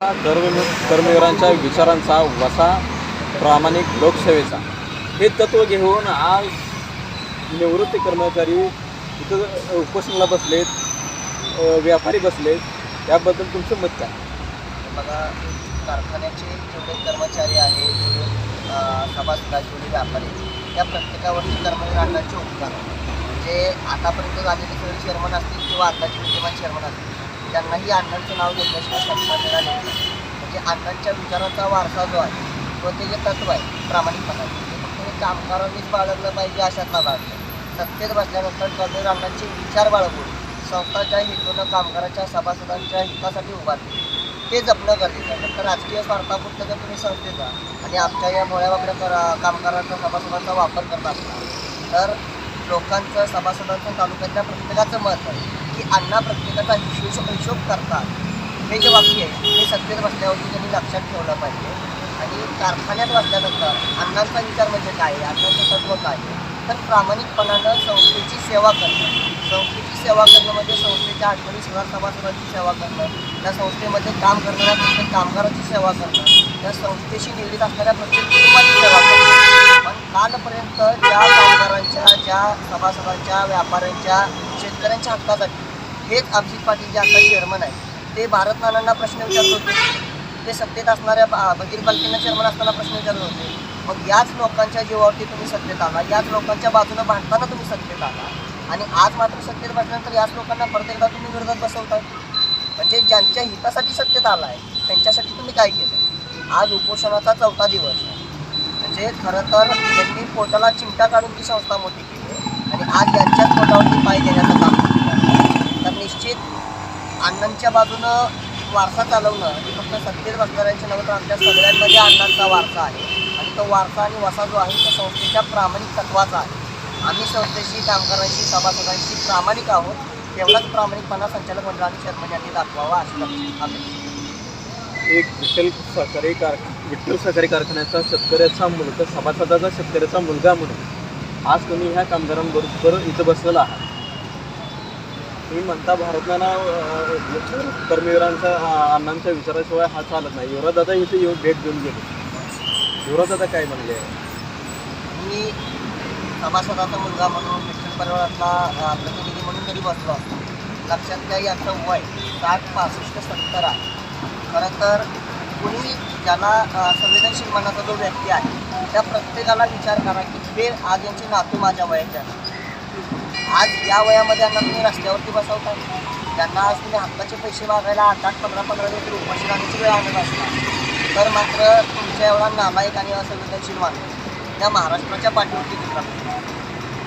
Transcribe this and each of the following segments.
कर्मवीरांच्या विचारांचा वसा प्रामाणिक लोकसेवेचा. हे तत्व घेऊन आज निवृत्त कर्मचारी इथं उपोषणाला बसलेत व्यापारी बसलेत. याबद्दल तुमचं मत काय? बघा कारखान्याचे जेवढे कर्मचारी आहेत जेवढे अं, जेवढे व्यापारी त्या प्रत्येकावरती कर्मवीर अण्णांचे उपकार जे म्हणजे आतापर्यंत झालेले सगळे चेअरमन असतील किंवा आताचे विद्यमान चेअरमन असतील त्यांनाही अण्णांचं नाव घेतल्याशिवाय सन्मान मिळाले नाही. म्हणजे अण्णांच्या विचाराचा वारसा जो आहे तो ते जे तत्व आहे प्रामाणिकपणा ते फक्त हे कामगारांनीच बाळगलं पाहिजे अशातला भाग नाही. सत्तेत बसल्यानंतर कर्मवीर अण्णांचे विचार बाळगून संस्थाच्या हेतूनं कामगाराच्या सभासदांच्या हितासाठी उभारले ते जपणं गरजेचं आहे. फक्त राजकीय स्वार्थापुरतं जर तुम्ही संस्थेचा आणि आमच्या या मोळ्या बाबड्या कर कामगारांचा सभासदांचा वापर करत असला तर लोकांचं सभासदांचं तालुक्यातल्या प्रत्येकाचं मत आहे. की अण्णा प्रत्येकाचा हिशोब हिशोब करतात. हे जे वाक्य आहे हे सत्तेत बसल्यावरती त्यांनी लक्षात ठेवलं पाहिजे. आणि कारखान्यात बसल्यानंतर अण्णांचा विचार म्हणजे काय आहे अण्णांचं तत्व काय आहे? तर प्रामाणिकपणानं संस्थेची सेवा करणं. संस्थेची सेवा करणं म्हणजे संस्थेच्या आठवणी सेवा सभासदांची सेवा करणं. त्या संस्थेमध्ये काम करणाऱ्या प्रत्येक कामगाराची सेवा करणं. त्या संस्थेशी निगडीत असणाऱ्या प्रत्येक कुटुंबाची सेवा करणं. पण कालपर्यंत ज्या कामगारांच्या ज्या सभासदांच्या व्यापाऱ्यांच्या शेतकऱ्यांच्या हक्कासाठी हेच अभिजित पाटील जे आता चेअरमन आहेत ते भारत नानांना प्रश्न विचारत होते. ते सत्तेत असणाऱ्या बा- बगीर चेअरमन असताना प्रश्न विचारत होते. मग याच लोकांच्या जीवावरती तुम्ही सत्तेत आला याच लोकांच्या बाजूनं भांडताना तुम्ही सत्तेत आला. आणि आज मात्र सत्तेत बसल्यानंतर याच लोकांना परत एकदा तुम्ही विरोधात बसवताय. म्हणजे ज्यांच्या हितासाठी सत्तेत आला आहे त्यांच्यासाठी तुम्ही काय केलं आज उपोषणाचा चौथा दिवस. आहे. म्हणजे खरं तर त्यांनी पोटाला चिमटा काढून ती संस्था मोठी केली आणि आज यांच्याच पोटावरती पाय देण्याचं काम निश्चित अण्णांच्या बाजूनं वारसा चालवणं हे फक्त सत्तेत बसणाऱ्यांच्या नव्हे तर आमच्या सगळ्यांमध्ये अण्णांचा वारसा आहे. आणि तो वारसा आणि वसा जो आहे तो संस्थेच्या प्रामाणिक तत्वाचा आहे. आम्ही संस्थेशी कामगारांशी सभासदांशी प्रामाणिक आहोत. तेवढाच प्रामाणिकपणा संचालक मंडळाने आणि यांनी दाखवावा अशी अपेक्षा एक विठ्ठल सहकारी कार विठ्ठल सहकारी कारखान्याचा शेतकऱ्याचा मुलगा सभासदाचा शेतकऱ्याचा मुलगा म्हणून आज तुम्ही ह्या कामगारांबरोबर इथं बसलेला आहात. तुम्ही म्हणता भारतनाना कर्मवीरांचा अण्णांच्या विचाराशिवाय हा चालत नाही. युवराजदादा इथे येऊन भेट देऊन गेले. युवराजदादा काय म्हणले? मी सभासदाचा मुलगा म्हणून विठ्ठल परिवारातला प्रतिनिधी म्हणून जरी बसलो असतो. लक्षात घ्या याचं वय साठ पासष्ट सत्तर आहे. खरं तर कुणी ज्याला संवेदनशील मनाचा जो व्यक्ती आहे त्या प्रत्येकाला विचार करा की हे आज यांचे नातू माझ्या वयाचे आहेत. आज या वयामध्ये यांना तुम्ही रस्त्यावरती बसवताय. त्यांना आज तुम्ही हक्काचे पैसे मागायला आठ आठ पंधरा पंधरा दिवस उपाशी राहण्याची वेळ आणत असणार. तर मात्र तुमच्या एवढा नालायक आणि असंवेदनशील माणूस या महाराष्ट्राच्या पाठीवरती दिसला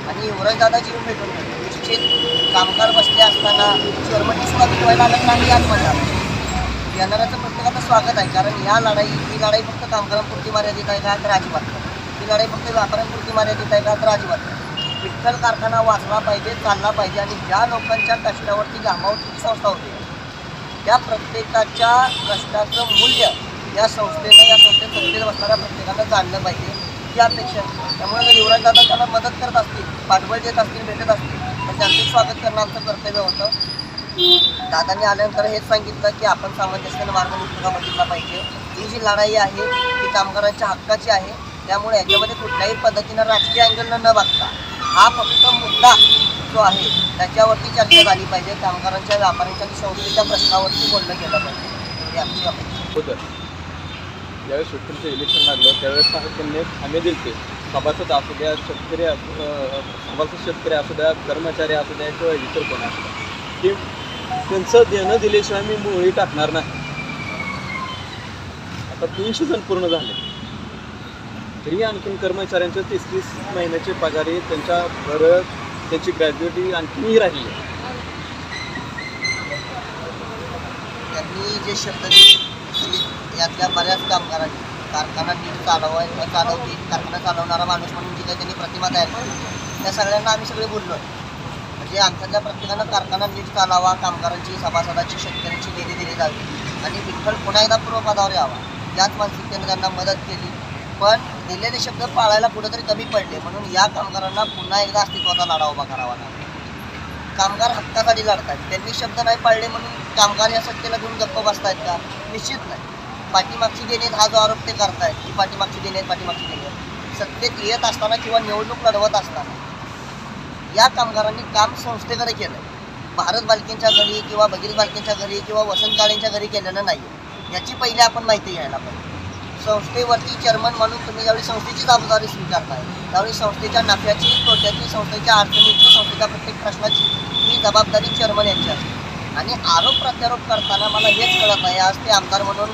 आणि युवराज दादाजी भेटून निश्चित कामगार बसले असताना चेअरमनची भेटवायला आलं नाही याच म्हणतात येणाऱ्याचं प्रत्येकाचं स्वागत आहे. कारण या लढाई ही लढाई फक्त कामगारांपुरती मर्यादित आहे का? तर अजिबात. ही लढाई फक्त व्यापाऱ्यांपुरती मर्यादित आहे का? तर अजिबात. विठ्ठल कारखाना वाचला पाहिजे चालला पाहिजे आणि ज्या लोकांच्या कष्टावरती घामावरती संस्था होती. त्या प्रत्येकाच्या कष्टाचं मूल्य या संस्थेनं या संस्थेत संस्थेत बसणाऱ्या प्रत्येकाला जाणलं पाहिजे ही अपेक्षा त्यामुळे जर युवराज दादा त्याला मदत करत असतील पाठबळ देत असतील भेटत असतील तर त्यांचं स्वागत करणं आमचं कर्तव्य होतं. दादांनी आल्यानंतर हेच सांगितलं की आपण सामंजस्यानं मार्ग निघतो बघितला पाहिजे. ही जी लढाई आहे ती कामगारांच्या हक्काची आहे. त्यामुळे याच्यामध्ये कुठल्याही पद्धतीनं राजकीय अँगलनं न बघता हा फक्त मुद्दा जो आहे त्याच्यावरती चर्चा झाली पाहिजे. कामगारांच्या व्यापाऱ्यांच्या आणि संस्थेच्या प्रश्नावरती बोललं गेलं पाहिजे. ही आमची अपेक्षा आहे. होतं ज्यावेळेस विठ्ठलचं इलेक्शन लागलं त्यावेळेस त्यांनी हमी दिली सभासद असू द्या शेतकरी सभासद शेतकरी असू द्या कर्मचारी असू द्या किंवा इतर कोण असू द्या की त्यांचं देणं दिल्याशिवाय मी मुळी टाकणार नाही. आता तीनशे जण पूर्ण झाले. तरी आणखीन कर्मचाऱ्यांचे तीस तीस महिन्याचे पगारी त्यांच्या भरत त्याची ग्रॅज्युएटी आणखीनही राहिली. आहे. त्यांनी जे शब्द दिले यातल्या बऱ्याच कामगारांनी कारखाना नीट चालवाय चालवतील कारखाना चालवणारा माणूस म्हणून जी काही त्यांनी प्रतिमा तयार केली. त्या सगळ्यांना आम्ही सगळे बोललो. म्हणजे आमच्यातल्या प्रत्येकानं कारखाना नीट चालावा कामगारांची सभासदाची शेतकऱ्यांची निधी दिली जावी. आणि विठ्ठल पुन्हा एकदा पूर्वपदावर यावा. याच मानसिकतेनं त्यांना मदत केली. पण दिलेले शब्द पाळायला कुठेतरी कमी पडले. म्हणून या कामगारांना पुन्हा एकदा अस्तित्वाचा लढा उभा करावा लागला. कामगार हक्कासाठी लढतात त्यांनी शब्द नाही पाळले म्हणून कामगार या सत्तेला घेऊन गप्प बसतायत का? निश्चित नाही. पाठीमागची देणे हा जो आरोप ते करतायत की पाठीमागची देणे पाठीमागची देणे सत्तेत येत असताना किंवा निवडणूक लढवत असताना या कामगारांनी काम संस्थेकडे केलं भारत बालकेंच्या घरी किंवा भगीरथ बालकेंच्या घरी किंवा वसंत काळेंच्या घरी केलेलं नाही याची पहिले आपण माहिती घ्यायला पाहिजे. संस्थेवरती चेअरमन म्हणून तुम्ही ज्यावेळी संस्थेची जबाबदारी स्वीकारताय त्यावेळी संस्थेच्या नफ्याची तोट्याची संस्थेच्या अडचणीची संस्थेच्या प्रत्येक प्रश्नाची ही जबाबदारी चेअरमन यांची असते आणि आरोप प्रत्यारोप करताना मला हेच कळत नाही आज ते आमदार म्हणून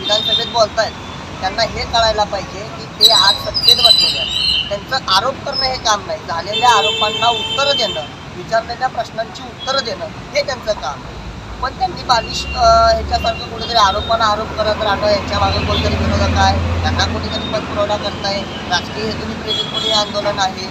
विधानसभेत बोलत आहेत त्यांना हे कळायला पाहिजे की ते आज सत्तेत बसलेले आहेत. त्यांचं आरोप करणं हे काम नाही झालेल्या आरोपांना उत्तरं देणं विचारलेल्या प्रश्नांची उत्तरं देणं हे त्यांचं काम आहे. पण त्यांनी बालिश ह्याच्यासारखं कुठेतरी आरोपांना आरोप करत राहणं यांच्या मागे कोणतरी विरोधक आहे. त्यांना कुठेतरी पतपुरवठा करताय. राजकीय हेतून प्रेरित कोणी आंदोलन आहे.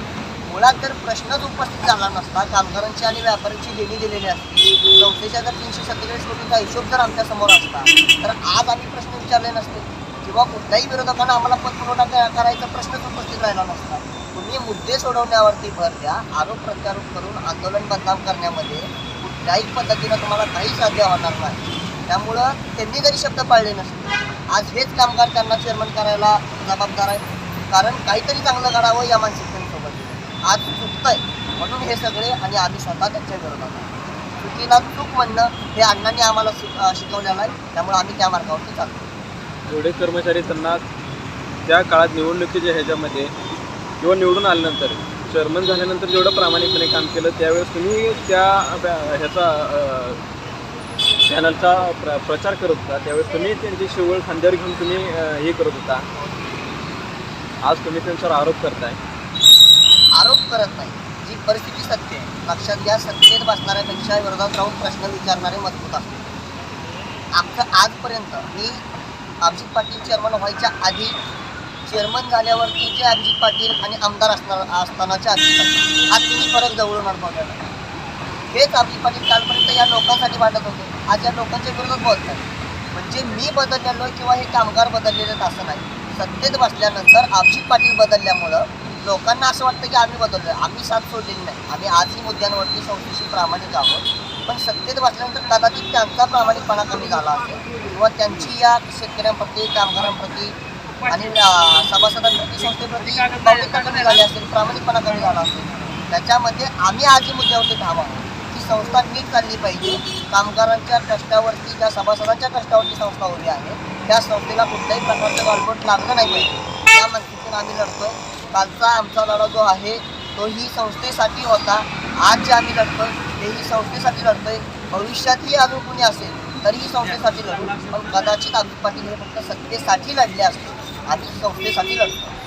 मुळात जर प्रश्नच उपस्थित झाला नसता. कामगारांची आणि व्यापाऱ्यांची देणी दिलेली असती. संस्थेच्या जर तीनशे सत्तेचाळीस कोटीचा हिशोब जर आमच्यासमोर असता तर आज आम्ही प्रश्न विचारले नसते. किंवा कुठल्याही विरोधकांना आम्हाला पतपुरवठा तयार करायचा प्रश्नच उपस्थित राहिला नसता. तुम्ही मुद्दे सोडवण्यावरती भर द्या. आरोप प्रत्यारोप करून आंदोलन बदनाम करण्यामध्ये कुठल्याही पद्धतीनं तुम्हाला काही साध्य होणार नाही. त्यामुळं त्यांनी जरी शब्द पाळले नसते आज हेच कामगार त्यांना चेअरमन करायला जबाबदार आहे कारण काहीतरी चांगलं करावं या मानसिकतेसोबत. आज चुकतंय. म्हणून हे सगळे आणि आम्ही स्वतः त्यांच्या विरोधात आहोत. चुकीला चूक म्हणणं हे अण्णांनी आम्हाला शिक- शिकवलेलं आहे. त्यामुळे आम्ही त्या मार्गावरती चालतो एवढे कर्मचारी त्यांना त्या काळात निवडणुकीच्या ह्याच्यामध्ये किंवा निवडून आल्यानंतर चेअरमन झाल्यानंतर जेवढं प्रामाणिकपणे काम केलं त्यावेळेस तुम्ही त्या ह्याचा चॅनलचा प्र प्रचार करत होता. त्यावेळेस तुम्ही त्यांची शिवळ खांद्यावर घेऊन तुम्ही हे करत होता. आज तुम्ही त्यांच्यावर आरोप करताय. आरोप करत नाही. जी परिस्थिती सत्य आहे लक्षात घ्या सत्तेत बसणाऱ्यापेक्षा विरोधात राहून प्रश्न विचारणारे मजबूत असते. आमचं आजपर्यंत मी अभिजित पाटील चेअरमन व्हायच्या आधी चेअरमन झाल्यावरती जे अभिजित पाटील आणि आमदार असणार असतानाचे अभिजित पाटील आज तुम्ही फरक जवळून अनुभवलेला आहे. हेच अभिजित पाटील कालपर्यंत या लोकांसाठी वाटत होते. आज या लोकांच्या विरोधात बोलत म्हणजे मी बदललेलो किंवा हे कामगार बदललेले असं नाही. सत्तेत बसल्यानंतर अभिजित पाटील बदलल्यामुळं लोकांना असं वाटतं की आम्ही बदललोय. आम्ही साथ सोडलेली नाही. आम्ही आजही मुद्द्यांवरती संस्थेशी प्रामाणिक आहोत. पण सत्तेत बसल्यानंतर कदाचित त्यांचा प्रामाणिकपणा कमी झाला असेल किंवा त्यांची या शेतकऱ्यांप्रती कामगारांप्रती आणि अं, सभासदांप्रती संस्थेप्रती भावनिकता कमी झाली असेल प्रामाणिकपणा कमी झाला असेल त्याच्यामध्ये आम्ही आजही मुद्द्यावरती धावा की संस्था नीट चालली पाहिजे. कामगारांच्या कष्टावरती ज्या सभासदांच्या कष्टावरती संस्था उभी आहे त्या संस्थेला कुठल्याही प्रकारचं गालबोट लागलं नाही पाहिजे. त्या मनस्थितीनं आम्ही लढतो कालचा आमचा लढा जो आहे तोही संस्थेसाठी होता. आज जे आम्ही लढतोय. तेही संस्थेसाठी लढतोय. भविष्यातही अजून कुणी असेल तरीही संस्थेसाठी लढू. पण कदाचित अजून पाटील हे फक्त सत्तेसाठी लढले असते आम्ही संस्थेसाठी लढतो